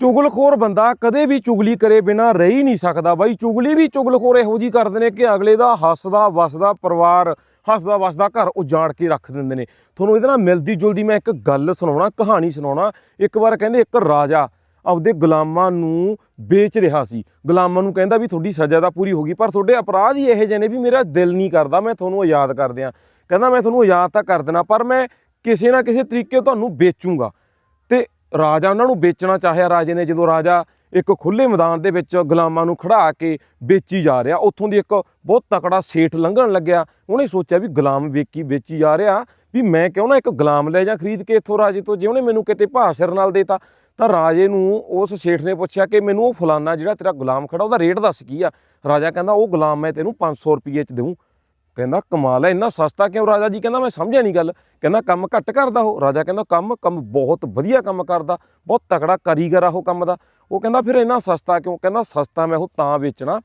ਚੁਗਲਖੋਰ ਬੰਦਾ ਕਦੇ ਵੀ ਚੁਗਲੀ ਕਰੇ ਬਿਨਾ ਰਹੀ ਨਹੀਂ ਸਕਦਾ। ਬਾਈ, ਚੁਗਲੀ ਵੀ ਚੁਗਲਖੋਰ ਇਹੋ ਜੀ ਕਰਦੇ ਨੇ ਕਿ ਅਗਲੇ ਦਾ ਹੱਸਦਾ, ਵਸਦਾ ਪਰਿਵਾਰ, ਹੱਸਦਾ, ਵਸਦਾ ਘਰ ਉਜਾੜ ਕੇ ਰੱਖ ਦਿੰਦੇ ਨੇ। ਤੁਹਾਨੂੰ ਇਹਦੇ ਨਾਲ ਮਿਲਦੀ ਜੁਲਦੀ ਮੈਂ ਇੱਕ ਗੱਲ ਸੁਣਾਉਣਾ, ਕਹਾਣੀ ਸੁਣਾਉਣਾ। ਇੱਕ ਵਾਰ ਕਹਿੰਦੇ ਇੱਕ ਰਾਜਾ ਆਪਦੇ ਗੁਲਾਮਾਂ ਨੂੰ ਵੇਚ ਰਿਹਾ ਸੀ। ਗੁਲਾਮਾਂ ਨੂੰ ਕਹਿੰਦਾ ਵੀ ਤੁਹਾਡੀ ਸਜ਼ਾ ਤਾਂ ਪੂਰੀ ਹੋ ਗਈ, ਪਰ ਤੁਹਾਡੇ ਅਪਰਾਧ ਹੀ ਇਹੋ ਜਿਹੇ ਨੇ ਵੀ ਮੇਰਾ ਦਿਲ ਨਹੀਂ ਕਰਦਾ, ਮੈਂ ਤੁਹਾਨੂੰ ਆਜ਼ਾਦ ਕਰ ਦਿਆਂ। ਕਹਿੰਦਾ ਮੈਂ ਤੁਹਾਨੂੰ ਆਜ਼ਾਦ ਤਾਂ ਕਰ ਦੇਣਾ, ਪਰ ਮੈਂ ਕਿਸੇ ਨਾ ਕਿਸੇ ਤਰੀਕੇ ਤੁਹਾਨੂੰ ਵੇਚੂੰਗਾ। ਰਾਜਾ ਉਹਨਾਂ ਨੂੰ ਵੇਚਣਾ ਚਾਹਿਆ। ਰਾਜੇ ਨੇ ਜਦੋਂ ਰਾਜਾ ਇੱਕ ਖੁੱਲੇ ਮੈਦਾਨ ਦੇ ਵਿੱਚ ਗੁਲਾਮਾਂ ਨੂੰ ਖੜਾ ਕੇ ਵੇਚੀ ਜਾ ਰਿਹਾ, ਉੱਥੋਂ ਦੀ ਇੱਕ ਬਹੁਤ ਤਕੜਾ ਸੇਠ ਲੰਘਣ ਲੱਗਿਆ। ਉਹਨੇ ਸੋਚਿਆ ਵੀ ਗੁਲਾਮ ਵੇਚੀ ਵੇਚੀ ਜਾ ਰਿਹਾ, ਵੀ ਮੈਂ ਕਿਉਂ ਨਾ ਇੱਕ ਗੁਲਾਮ ਲੈ ਜਾ ਖਰੀਦ ਕੇ ਇੱਥੋਂ ਰਾਜੇ ਤੋਂ, ਜੇ ਉਹਨੇ ਮੈਨੂੰ ਕਿਤੇ ਭਾਅ ਸਿਰ ਨਾਲ ਦੇਤਾ, ਤਾਂ ਰਾਜੇ ਨੂੰ ਉਸ ਸੇਠ ਨੇ ਪੁੱਛਿਆ ਕਿ ਮੈਨੂੰ ਉਹ ਫਲਾਨਾ ਜਿਹੜਾ ਤੇਰਾ ਗੁਲਾਮ ਖੜਾ, ਉਹਦਾ ਰੇਟ ਦੱਸ ਕੀ ਆ? ਰਾਜਾ ਕਹਿੰਦਾ, ਉਹ ਗੁਲਾਮ ਮੈਂ ਤੈਨੂੰ 500 ਰੁਪਏ ਚ ਦੇਵਾਂ ਕਹਿੰਦਾ, ਕਮਾਲ ਹੈ, ਇੰਨਾ ਸਸਤਾ ਕਿਉਂ ਰਾਜਾ ਜੀ? ਕਹਿੰਦਾ, ਮੈਂ ਸਮਝਿਆ ਨਹੀਂ ਗੱਲ। ਕਹਿੰਦਾ, ਕੰਮ ਘੱਟ ਕਰਦਾ ਉਹ। ਰਾਜਾ ਕਹਿੰਦਾ, ਕੰਮ ਕੰਮ ਬਹੁਤ ਵਧੀਆ ਕੰਮ ਕਰਦਾ, ਬਹੁਤ ਤਕੜਾ ਕਾਰੀਗਰ ਆ ਉਹ ਕੰਮ ਦਾ। ਉਹ ਕਹਿੰਦਾ, ਫਿਰ ਇੰਨਾ ਸਸਤਾ ਕਿਉਂ? ਕਹਿੰਦਾ, ਸਸਤਾ ਮੈਂ ਉਹ ਤਾਂ ਵੇਚਣਾ।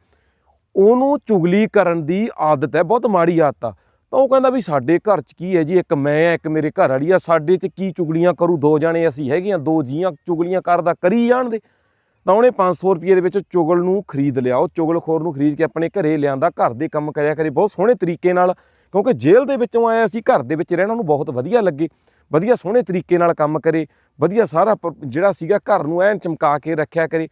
ਉਹਨੂੰ ਚੁਗਲੀ ਕਰਨ ਦੀ ਆਦਤ ਹੈ, ਬਹੁਤ ਮਾੜੀ ਆਦਤ ਆ। ਤਾਂ ਉਹ ਕਹਿੰਦਾ ਵੀ, ਸਾਡੇ ਘਰ 'ਚ ਕੀ ਹੈ ਜੀ? ਇੱਕ ਮੈਂ ਆ, ਇੱਕ ਮੇਰੇ ਘਰ ਵਾਲੀ ਆ। ਸਾਡੇ 'ਚ ਕੀ ਚੁਗਲੀਆਂ ਕਰੂ? ਦੋ ਜਾਣੇ ਅਸੀਂ ਹੈਗੀਆਂ ਦੋ ਜੀਆਂ ਚੁਗਲੀਆਂ ਕਰਦਾ, ਕਰੀ ਜਾਣਦੇ ਤਾਂ ਉਹਨੇ 500 ਰੁਪਏ ਦੇ ਵਿੱਚ ਚੁਗਲ ਨੂੰ ਖਰੀਦ ਲਿਆ। ਉਹ ਚੁਗਲਖੋਰ ਨੂੰ ਖਰੀਦ ਕੇ ਆਪਣੇ ਘਰੇ ਲਿਆਂਦਾ, ਘਰ ਦੇ ਕੰਮ ਕਰਿਆ ਕਰੇ, ਬਹੁਤ ਸੋਹਣੇ ਤਰੀਕੇ ਨਾਲ, ਕਿਉਂਕਿ ਜੇਲ੍ਹ ਦੇ ਵਿੱਚੋਂ ਆਇਆ ਸੀ, ਘਰ ਦੇ ਵਿੱਚ ਰਹਿਣਾ ਉਹਨੂੰ ਬਹੁਤ ਵਧੀਆ ਲੱਗੇ, ਵਧੀਆ ਸੋਹਣੇ ਤਰੀਕੇ ਨਾਲ ਕੰਮ ਕਰੇ, ਵਧੀਆ ਸਾਰਾ ਜਿਹੜਾ ਸੀਗਾ ਘਰ ਨੂੰ ਐਨ ਚਮਕਾ ਕੇ ਰੱਖਿਆ ਕਰੇ,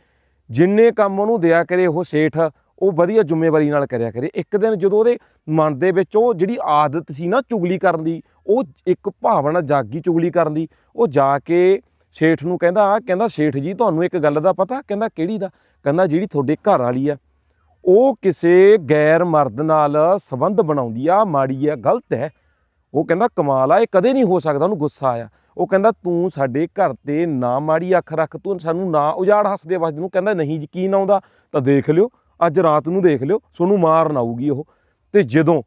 ਜਿੰਨੇ ਕੰਮ ਉਹਨੂੰ ਦਿਆ ਕਰੇ ਉਹ ਸੇਠ, ਉਹ ਵਧੀਆ ਜ਼ਿੰਮੇਵਾਰੀ ਨਾਲ ਕਰਿਆ ਕਰੇ। ਇੱਕ ਦਿਨ ਜਦੋਂ ਉਹਦੇ ਮਨ ਦੇ ਵਿੱਚ ਉਹ ਜਿਹੜੀ ਆਦਤ ਸੀ ਨਾ ਚੁਗਲੀ ਕਰਨ ਦੀ, ਉਹ ਇੱਕ ਭਾਵਨਾ, ਜਾਗੀ ਚੁਗਲੀ ਕਰਨ ਦੀ, ਉਹ ਜਾ ਕੇ ਸੇਠ ਨੂੰ ਕਹਿੰਦਾ ਕਹਿੰਦਾ ਸੇਠ ਜੀ, ਤੁਹਾਨੂੰ ਇੱਕ ਗੱਲ ਦਾ ਪਤਾ, ਕਹਿੰਦਾ ਕਿਹੜੀ ਦਾ? ਕਹਿੰਦਾ, ਜਿਹੜੀ ਤੁਹਾਡੇ ਘਰ ਵਾਲੀ ਆ। ਉਹ ਕਿਸੇ ਗੈਰ ਮਰਦ ਨਾਲ ਸੰਬੰਧ ਬਣਾਉਂਦੀ ਆ, ਮਾੜੀ ਆ, ਗਲਤ ਹੈ। ਉਹ ਕਹਿੰਦਾ, ਕਮਾਲ ਆ, ਇਹ ਕਦੇ ਨਹੀਂ ਹੋ ਸਕਦਾ, ਉਹਨੂੰ ਗੁੱਸਾ ਆਇਆ। ਉਹ ਕਹਿੰਦਾ, ਤੂੰ ਸਾਡੇ ਘਰ ਤੇ ਨਾ ਮਾੜੀ ਅੱਖ ਰੱਖ, ਤੂੰ ਸਾਨੂੰ ਨਾ ਉਜਾੜ ਹੱਸਦੇ ਵਸਦੇ ਨੂੰ। ਕਹਿੰਦਾ, ਨਹੀਂ, ਯਕੀਨ ਆਉਂਦਾ, ਤਾਂ ਦੇਖ ਲਿਓ, ਅੱਜ ਰਾਤ ਨੂੰ ਦੇਖ ਲਿਓ, ਸੋਨੂੰ ਮਾਰਨ ਆਊਗੀ ਉਹ। ਤੇ ਜਦੋਂ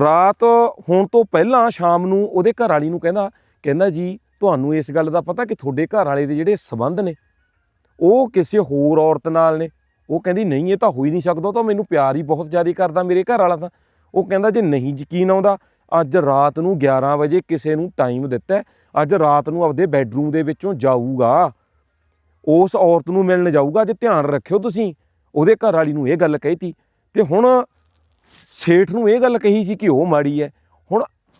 ਰਾਤ ਹੋਣ ਤੋਂ ਪਹਿਲਾਂ ਸ਼ਾਮ ਨੂੰ ਉਹਦੇ ਘਰ ਵਾਲੀ ਨੂੰ ਕਹਿੰਦਾ ਕਹਿੰਦਾ ਜੀ ਤੁਹਾਨੂੰ ਇਸ ਗੱਲ ਦਾ ਪਤਾ ਕਿ ਤੁਹਾਡੇ ਘਰ ਵਾਲੇ ਦੇ ਜਿਹੜੇ ਸਬੰਧ ਨੇ, ਉਹ ਕਿਸੇ ਹੋਰ ਔਰਤ ਨਾਲ ਨੇ। ਉਹ ਕਹਿੰਦੀ, ਨਹੀਂ, ਇਹ ਤਾਂ ਹੋ ਹੀ ਨਹੀਂ ਸਕਦਾ ਤਾਂ ਮੈਨੂੰ ਪਿਆਰ ਹੀ ਬਹੁਤ ਜ਼ਿਆਦਾ ਕਰਦਾ ਮੇਰੇ ਘਰ ਵਾਲਾ ਤਾਂ। ਉਹ ਕਹਿੰਦਾ, ਜੇ ਨਹੀਂ ਯਕੀਨ ਆਉਂਦਾ, ਅੱਜ ਰਾਤ ਨੂੰ 11 ਵਜੇ ਕਿਸੇ ਨੂੰ ਟਾਈਮ ਦਿੱਤਾ, ਅੱਜ ਰਾਤ ਨੂੰ ਆਪਦੇ ਬੈੱਡਰੂਮ ਦੇ ਵਿੱਚੋਂ ਜਾਊਗਾ। ਉਸ ਔਰਤ ਨੂੰ ਮਿਲਣ ਜਾਊਗਾ, ਅੱਜ ਧਿਆਨ ਰੱਖਿਓ ਤੁਸੀਂ। ਉਹਦੇ ਘਰ ਵਾਲੀ ਨੂੰ ਇਹ ਗੱਲ ਕਹੀਤੀ। ਤੇ ਹੁਣ ਸੇਠ ਨੂੰ ਇਹ ਗੱਲ ਕਹੀ ਸੀ ਕਿ ਉਹ ਮਾੜੀ ਹੈ।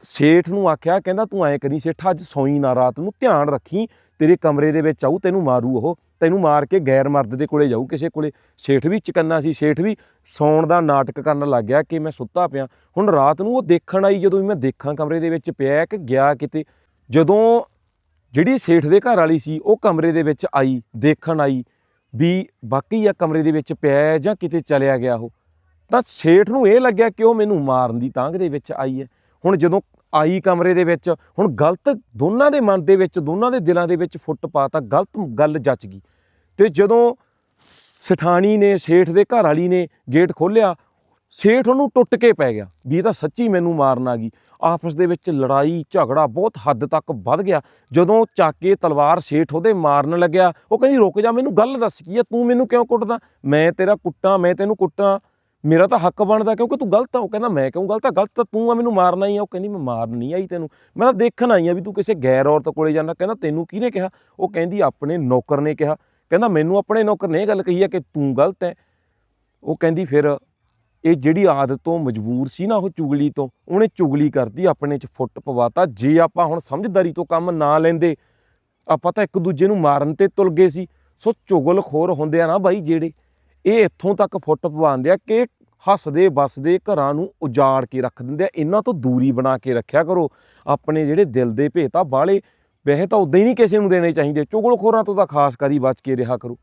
ਸੇਠ ਨੂੰ ਆਖਿਆ, ਕਹਿੰਦਾ ਤੂੰ ਐਂ ਕਰੀ ਸੇਠਾ, ਅੱਜ ਸੌਈ ਨਾ, ਰਾਤ ਨੂੰ ਧਿਆਨ ਰੱਖੀ, ਤੇਰੇ ਕਮਰੇ ਦੇ ਵਿੱਚ ਆਊ, ਤੈਨੂੰ ਮਾਰੂ ਉਹ। ਤੈਨੂੰ ਮਾਰ ਕੇ ਗੈਰ ਮਰਦ ਦੇ ਕੋਲੇ ਜਾਊ ਕਿਸੇ ਕੋਲੇ। ਸੇਠ ਵੀ ਚਕੰਨਾ ਸੀ, ਸੇਠ ਵੀ ਸੌਣ ਦਾ ਨਾਟਕ ਕਰਨ ਲੱਗ ਗਿਆ ਕਿ ਮੈਂ ਸੁੱਤਾ ਪਿਆ। ਹੁਣ ਰਾਤ ਨੂੰ ਉਹ ਦੇਖਣ ਆਈ, ਜਦੋਂ ਵੀ ਮੈਂ ਦੇਖਾਂ ਕਮਰੇ ਦੇ ਵਿੱਚ ਪਿਆ ਕਿ ਗਿਆ ਕਿਤੇ, ਜਦੋਂ ਜਿਹੜੀ ਸੇਠ ਦੇ ਘਰ ਵਾਲੀ ਸੀ, ਉਹ ਕਮਰੇ ਦੇ ਵਿੱਚ ਆਈ, ਦੇਖਣ ਆਈ ਵੀ ਬਾਕੀ ਆ ਕਮਰੇ ਦੇ ਵਿੱਚ ਪਿਆ ਜਾਂ ਕਿਤੇ ਚਲਿਆ ਗਿਆ ਉਹ। ਤਾਂ ਸੇਠ ਨੂੰ ਇਹ ਲੱਗਿਆ ਕਿ ਉਹ ਮੈਨੂੰ ਮਾਰਨ ਦੀ ਤਾਂਘ ਦੇ ਵਿੱਚ ਆਈ ਹੈ। ਹੁਣ ਜਦੋਂ ਆਈ ਕਮਰੇ ਦੇ ਵਿੱਚ, ਹੁਣ ਗਲਤ ਦੋਨਾਂ ਦੇ ਮਨ ਦੇ ਵਿੱਚ, ਦੋਨਾਂ ਦੇ ਦਿਲਾਂ ਦੇ ਵਿੱਚ ਫੁੱਟ ਪਾਤਾ, ਗਲਤ ਗੱਲ ਜੱਚ ਗਈ। ਤੇ ਜਦੋਂ ਸਠਾਣੀ ਨੇ, ਸੇਠ ਦੇ ਘਰ ਵਾਲੀ ਨੇ ਗੇਟ ਖੋਲ੍ਹਿਆ, ਸੇਠ ਉਹਨੂੰ ਟੁੱਟ ਕੇ ਪੈ ਗਿਆ ਵੀ ਇਹ ਤਾਂ ਸੱਚੀ ਮੈਨੂੰ ਮਾਰਨ ਆ ਗਈ। ਆਪਸ ਦੇ ਵਿੱਚ ਲੜਾਈ, ਝਗੜਾ ਬਹੁਤ ਹੱਦ ਤੱਕ ਵੱਧ ਗਿਆ। ਜਦੋਂ ਚਾਕੇ ਤਲਵਾਰ ਸੇਠ ਉਹਦੇ ਮਾਰਨ ਲੱਗਿਆ, ਉਹ ਕਹਿੰਦੀ, ਰੁਕ ਜਾ, ਮੈਨੂੰ ਗੱਲ ਦੱਸ ਕੀ ਆ? ਤੂੰ ਮੈਨੂੰ ਕਿਉਂ ਕੁੱਟਦਾ? ਮੈਂ ਤੇਰਾ ਕੁੱਟਾਂ, ਮੈਂ ਤੈਨੂੰ ਕੁੱਟਾਂ। ਮੇਰਾ ਤਾਂ ਹੱਕ ਬਣਦਾ ਕਿਉਂਕਿ ਤੂੰ ਗਲਤ ਆ, ਉਹ ਕਹਿੰਦਾ ਮੈਂ ਕਿਉਂ ਗਲਤ ਆ? ਗਲਤ ਤਾਂ ਤੂੰ ਆ, ਮੈਨੂੰ ਮਾਰਨਾ ਹੀ ਆ। ਉਹ ਕਹਿੰਦੀ ਮੈਂ ਮਾਰਨ ਨਹੀਂ ਆਈ ਤੈਨੂੰ। ਮੈਂ ਤਾਂ ਦੇਖਣ ਆਈ ਆ ਵੀ ਤੂੰ ਕਿਸੇ ਗੈਰ ਔਰਤ ਕੋਲੇ ਜਾਂਦਾ। ਕਹਿੰਦਾ ਤੈਨੂੰ ਕਿਹਨੇ ਕਿਹਾ? ਉਹ ਕਹਿੰਦੀ ਆਪਣੇ ਨੌਕਰ ਨੇ ਕਿਹਾ। ਕਹਿੰਦਾ ਮੈਨੂੰ ਆਪਣੇ ਨੌਕਰ ਨੇ ਇਹ ਗੱਲ ਕਹੀ ਆ ਕਿ ਤੂੰ ਗਲਤ ਹੈ ਉਹ ਕਹਿੰਦੀ ਫਿਰ ਇਹ ਜਿਹੜੀ ਆਦਤ ਤੋਂ ਮਜਬੂਰ ਸੀ ਨਾ ਉਹ ਚੁਗਲੀ ਤੋਂ, ਉਹਨੇ ਚੁਗਲੀ ਕਰਦੀ ਆਪਣੇ ਚ ਫੁੱਟ ਪਵਾਤਾ। ਜੇ ਆਪਾਂ ਹੁਣ ਸਮਝਦਾਰੀ ਤੋਂ ਕੰਮ ਨਾ ਲੈਂਦੇ, ਆਪਾਂ ਤਾਂ ਇੱਕ ਦੂਜੇ ਨੂੰ ਮਾਰਨ ਤੇ ਤੁਲ ਗਏ ਸੀ। ਸੋ ਚੁਗਲਖੋਰ ਹੁੰਦੇ ਆ ਨਾ ਬਾਈ ਜਿਹੜੇ। ਇਹ ਇੱਥੋਂ ਤੱਕ ਫੁੱਟ ਪਵਾਉਂਦੇ ਆ ਕਿ ਹੱਸਦੇ, ਵਸਦੇ ਘਰਾਂ ਨੂੰ ਉਜਾੜ ਕੇ ਰੱਖ ਦਿੰਦੇ ਆ, ਇਹਨਾਂ ਤੋਂ ਦੂਰੀ ਬਣਾ ਕੇ ਰੱਖਿਆ ਕਰੋ। ਆਪਣੇ ਜਿਹੜੇ ਦਿਲ ਦੇ ਭੇਤ ਆ ਬਾਲੇ ਵੈਸੇ ਤਾਂ ਉਦਾਂ ਹੀ ਨਹੀਂ ਕਿਸੇ ਨੂੰ ਦੇਣੇ ਚਾਹੀਦੇ। ਚੁਗਲਖੋਰਾਂ ਤੋਂ ਤਾਂ ਖਾਸ ਕਰੀ ਬਚ ਕੇ ਰਿਹਾ ਕਰੋ।